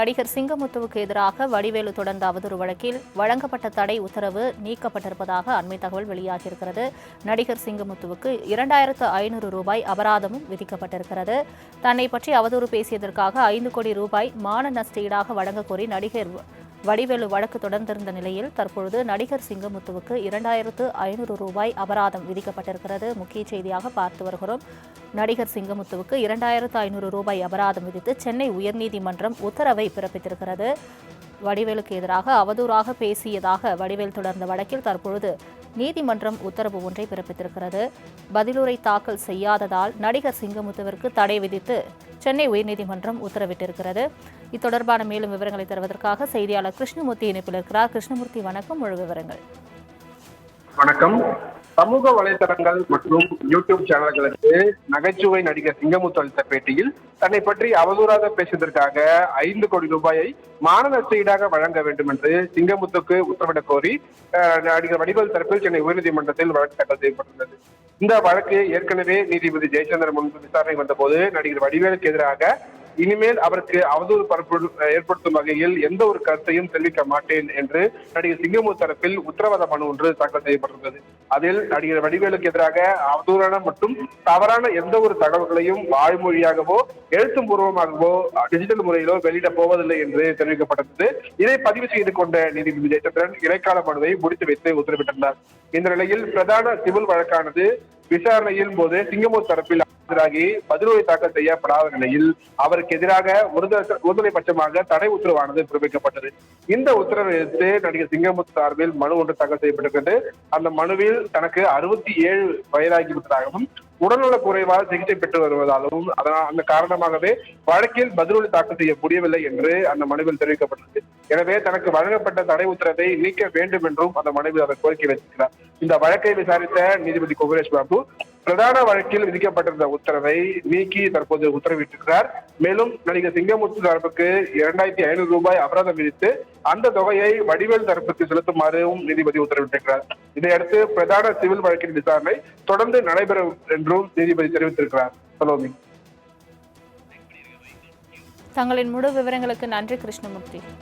நடிகர் சிங்கமுத்துவுக்கு எதிராக வடிவேலு தொடர்ந்த அவதூறு வழக்கில் வழங்கப்பட்ட தடை உத்தரவு நீக்கப்பட்டிருப்பதாக அண்மை தகவல் வெளியாகியிருக்கிறது. நடிகர் சிங்கமுத்துவுக்கு இரண்டாயிரத்து ஐநூறு ரூபாய் அபராதமும் விதிக்கப்பட்டிருக்கிறது. தன்னை பற்றி அவதூறு பேசியதற்காக ஐந்து கோடி ரூபாய் மான நஷ்ட ஈடாக வழங்கக்கோரி நடிகர் வடிவேலு வழக்கு தொடர்ந்திருந்த நிலையில் தற்பொழுது நடிகர் சிங்கமுத்துவுக்கு இரண்டாயிரத்து ஐநூறு ரூபாய் அபராதம் விதிக்கப்பட்டிருக்கிறது. முக்கிய செய்தியாக பார்த்து வருகிறோம். நடிகர் சிங்கமுத்துவுக்கு இரண்டாயிரத்து ஐநூறு ரூபாய் அபராதம் விதித்து சென்னை உயர்நீதிமன்றம் உத்தரவை பிறப்பித்திருக்கிறது. வடிவேலுக்கு எதிராக அவதூறாக பேசியதாக வடிவேல் தொடர்ந்த வழக்கில் தற்பொழுது நீதிமன்றம் உத்தரவு ஒன்றை பிறப்பித்திருக்கிறது. பதிலுரை தாக்கல் செய்யாததால் நடிகர் சிங்கமுத்துவிற்கு தடை விதித்து சென்னை உயர்நீதிமன்றம் உத்தரவிட்டிருக்கிறது. இத்தொடர்பான மேலும் விவரங்களை தருவதற்காக செய்தியாளர் கிருஷ்ணமூர்த்தி இணைப்பில் இருக்கிறார். கிருஷ்ணமூர்த்தி வணக்கம். முழு விவரங்கள். வணக்கம். சமூக வலைதளங்கள் மற்றும் யூடியூப் சேனல்களுக்கு நகைச்சுவை நடிகர் சிங்கமுத்து அளித்த பேட்டியில் தன்னை பற்றி அவதூறாக பேசியதற்காக ஐந்து கோடி ரூபாயை மான வழங்க வேண்டும் என்று சிங்கமுத்துக்கு உத்தரவிடக் கோரி அஹ், நடிகர் வடிவல் தரப்பில் சென்னை உயர்நீதிமன்றத்தில் வழக்கு தாக்கல் செய்யப்பட்டுள்ளது. இந்த வழக்கு ஏற்கனவே நீதிபதி ஜெயச்சந்திரன் முன்பு விசாரணை வந்தபோது நடிகர் வடிவேலுக்கு எதிராக இனிமேல் அவருக்கு அவதூறு பரப்பு ஏற்படுத்தும் வகையில் எந்த ஒரு கருத்தையும் தெரிவிக்க மாட்டேன் என்று நடிகர் சிங்கமூர் தரப்பில் உத்தரவாத மனு ஒன்று தாக்கல் செய்யப்பட்டுள்ளது அதில் நடிகர் வடிவேலுக்கு எதிராக அவதூறான மற்றும் தவறான எந்த ஒரு தகவல்களையும் வாய்மொழியாகவோ எழுத்து பூர்வமாகவோ டிஜிட்டல் முறையிலோ வெளியிட போவதில்லை என்று தெரிவிக்கப்பட்டது இதை பதிவு செய்து கொண்ட நீதிபதி ஜெயச்சந்திரன் இடைக்கால மனுவை முடித்து வைத்து உத்தரவிட்டிருந்தார். இந்த நிலையில் பிரதான சிவில் வழக்கானது விசாரணையின் போது சிங்கமூர் தரப்பில் ஆஜராகி பதிலுரை தாக்கல் செய்யப்படாத நிலையில் அவருக்கு எதிராக ஒருதலை பட்சமாக தடை உத்தரவானது பிறப்பிக்கப்பட்டது. இந்த உத்தரவை எதிர்த்து நடிகர் சிங்கமுத்து சார்பில் மனு ஒன்று தாக்கல் செய்யப்பட்டிருக்கிறது. அந்த மனுவில் தனக்கு அறுபத்தி ஏழு வயதாகிவிட்டதாகவும் உடல்நல குறைவால் சிகிச்சை பெற்று வருவதாலும் அதனால் அந்த காரணமாகவே வழக்கில் பதிலொலி தாக்கல் செய்ய முடியவில்லை என்று அந்த மனுவில் தெரிவிக்கப்பட்டது எனவே தனக்கு வழங்கப்பட்ட தடை உத்தரவை நீக்க வேண்டும் என்றும் அந்த மனுவில் அவர் கோரிக்கை வைத்திருக்கிறார். இந்த வழக்கை விசாரித்த நீதிபதி குமரேஷ் பாபு பிரதான வழக்கில் விதிக்கப்பட்டிருந்த உத்தரவை நீக்கி தற்போது உத்தரவிட்டிருக்கிறார். மேலும் நடிகர் சிங்கமுத்து தரப்புக்கு இரண்டாயிரத்தி ஐநூறு ரூபாய் அபராதம் விதித்து அந்த தொகையை வடிவேல் தரப்புக்கு செலுத்துமாறும் நீதிபதி உத்தரவிட்டிருக்கிறார். இதையடுத்து பிரதான சிவில் வழக்கின் விசாரணை தொடர்ந்து நடைபெறும் என்றும் நீதிபதி தெரிவித்திருக்கிறார். சலோமி. தங்களின் முழு விவரங்களுக்கு நன்றி கிருஷ்ணமூர்த்தி.